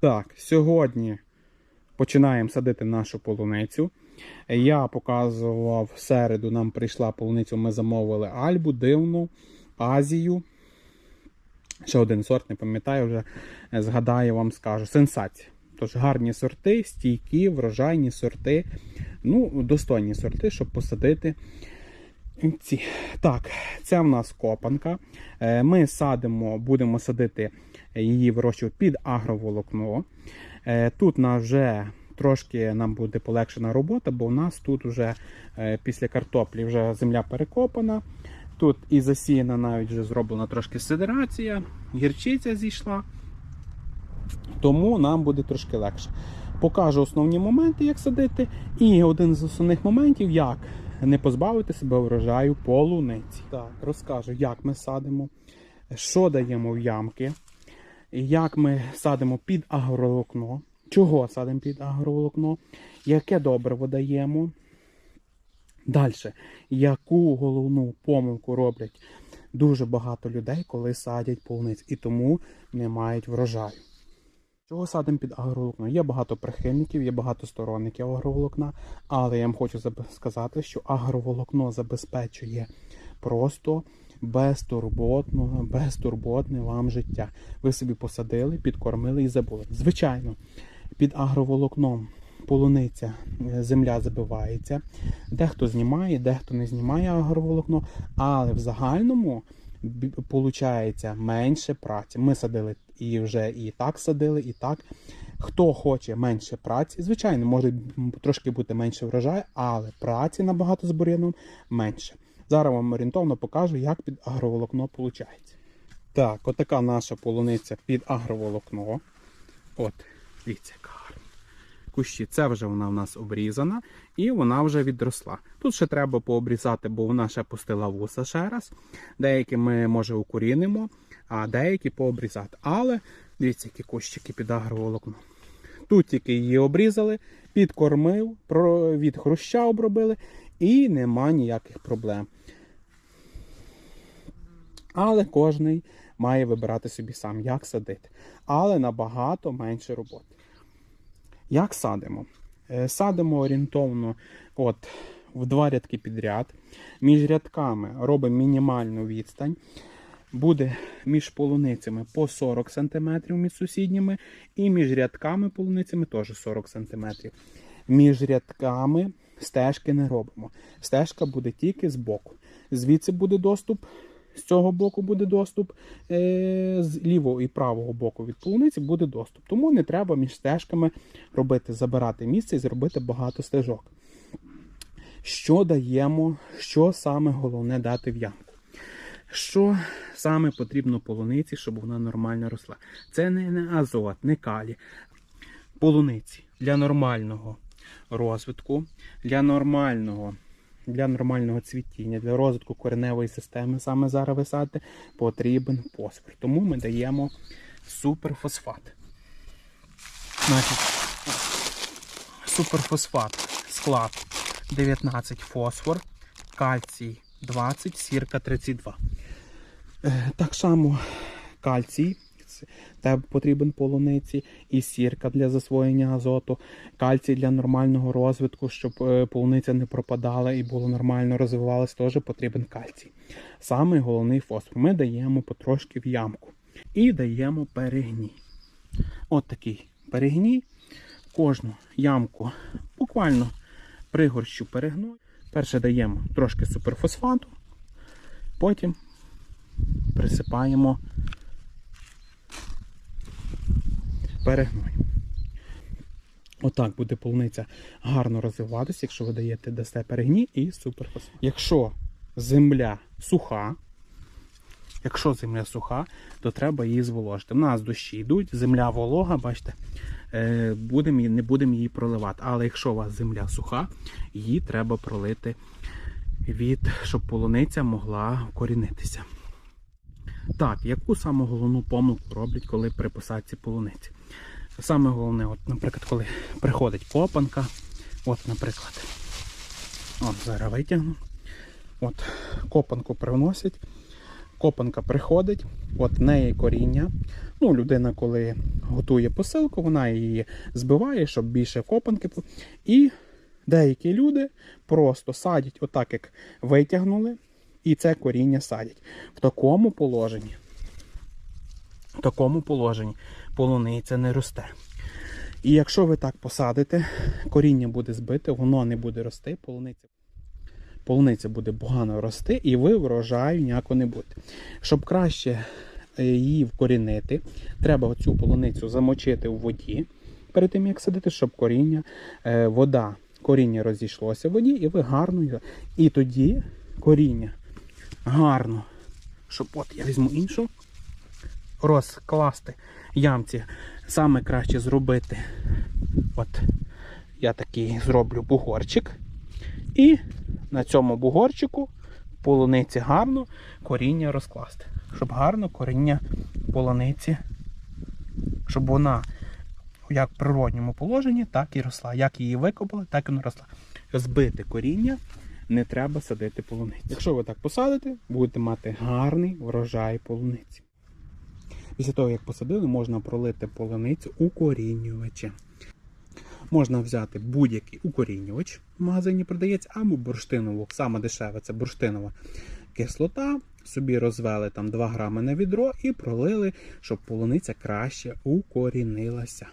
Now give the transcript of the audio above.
Так, сьогодні починаємо садити нашу полуницю. Я показував в середу, нам прийшла полуницю, ми замовили Альбу, Дивну, Азію. Ще один сорт, не пам'ятаю, вже згадаю, вам скажу. Сенсація. Тож гарні сорти, стійкі, врожайні сорти, ну, достойні сорти, щоб посадити. Так, це в нас копанка. Е, Ми садимо, будемо садити її вирощувати під агроволокно. Е, Тут на вже трошки нам буде полегшена робота, бо у нас тут вже е, після картоплі вже земля перекопана. Тут і засіяна навіть вже зроблена трошки сидерація, гірчиця зійшла. Тому нам буде трошки легше. Покажу основні моменти, як садити, і один з основних моментів, як не позбавити себе врожаю полуниці. Так, розкажу, як ми садимо, що даємо в ямки, як ми садимо під агроволокно, чого садимо під агроволокно, яке добриво даємо. Далі, яку головну помилку роблять дуже багато людей, коли садять полуниць, і тому не мають врожаю. Чого садимо під агроволокно? Є багато прихильників, є багато сторонників агроволокна, але я вам хочу сказати, що агроволокно забезпечує просто безтурботно, безтурботне вам життя. Ви собі посадили, підкормили і забули. Звичайно, під агроволокном полуниця, е, земля забивається. Дехто знімає, дехто не знімає агроволокно, але в загальному виходить менше праці. Ми садили і вже і так садили, і так. Хто хоче менше праці, звичайно, може трошки бути менше врожаю, але праці набагато з бур'яном менше. Зараз вам орієнтовно покажу, як під агроволокно виходить. Так, отака наша полуниця під агроволокно. От, дивіться, яка гарна. Кущі, це вже вона в нас обрізана і вона вже відросла. Тут ще треба пообрізати, бо вона ще пустила вуса ще раз. Деякі ми, може, укорінимо, а деякі пообрізати. Але дивіться, які кущики під агроволокно. Тут тільки її обрізали, підкормив, від хруща обробили, і нема ніяких проблем. Але кожний має вибирати собі сам, як садити. Але набагато менше роботи. Як садимо? Е, Садимо орієнтовно от, в два рядки підряд. Між рядками робимо мінімальну відстань. Буде між полуницями по 40 см між сусідніми, і між рядками полуницями теж 40 см. Між рядками стежки не робимо. Стежка буде тільки з боку. Звідси буде доступ, з цього боку буде доступ, е, з лівого і правого боку від полуниці буде доступ. Тому не треба між стежками робити, забирати місце і зробити багато стежок. Що даємо, що саме головне дати в ямку? Що саме потрібно полуниці, щоб вона нормально росла? Це не, азот, не калі. Полуниці для нормального розвитку, для нормального, для нормального цвітіння, для розвитку кореневої системи, саме зараз ви садите, потрібен фосфор. Тому ми даємо суперфосфат. Значить, суперфосфат склад 19 фосфор, кальцій 20, сірка 32. Е, Так само кальцій це- те потрібен полуниці, і сірка для засвоєння азоту, кальцій для нормального розвитку, щоб е, полуниця не пропадала і було нормально розвивалась, теж потрібен кальцій. Саме головний фосфор. Ми даємо потрошки в ямку і даємо перегній. От такий перегній. Кожну ямку буквально пригорщу перегною. Перше даємо трошки суперфосфату, потім присипаємо перегною. Отак буде полуниця гарно розвиватися, якщо ви даєте дасте перегній і суперфосфат. Якщо земля суха, якщо земля суха, то треба її зволожити. У нас дощі йдуть, земля волога, бачите, е, будемо, її- не будемо її проливати. Але якщо у вас земля суха, її треба пролити, від, щоб полуниця могла вкорінитися. Так, яку саме головну помилку роблять, коли при посадці полуниці? Саме головне, от, наприклад, коли приходить копанка, от, наприклад, от зараз витягну. От, копанку приносять, Копанка приходить, от неї коріння. Ну, людина, коли готує посилку, вона її збиває, щоб більше копанки. І деякі люди просто садять, отак як витягнули, і це коріння садять. В такому положенні. В такому положенні полуниця не росте. І якщо ви так посадите, коріння буде збите, воно не буде рости, полуниця. Полуниця буде погано рости, і ви врожаю ніяко не будете. Щоб краще е, її вкорінити, треба цю полуницю замочити в воді перед тим, як садити, щоб коріння, е, вода, коріння розійшлося в воді, і ви гарно. І тоді коріння гарно, щоб от я візьму іншу, розкласти ямці. Саме краще зробити. От я такий зроблю бугорчик. І на цьому бугорчику полуниці гарно коріння розкласти. Щоб гарно коріння полуниці, щоб вона як в природньому положенні, так і росла. Як її викопали, так і вона росла. Збити коріння не треба садити полуниці. Якщо ви так посадите, будете мати гарний врожай полуниці. Після того, як посадили, можна пролити полуницю укорінювачем. Можна взяти будь-який укорінювач в магазині продається, або бурштинову, саме дешеве це бурштинова кислота. Собі розвели там 2 грами на відро і пролили, щоб полуниця краще укорінилася.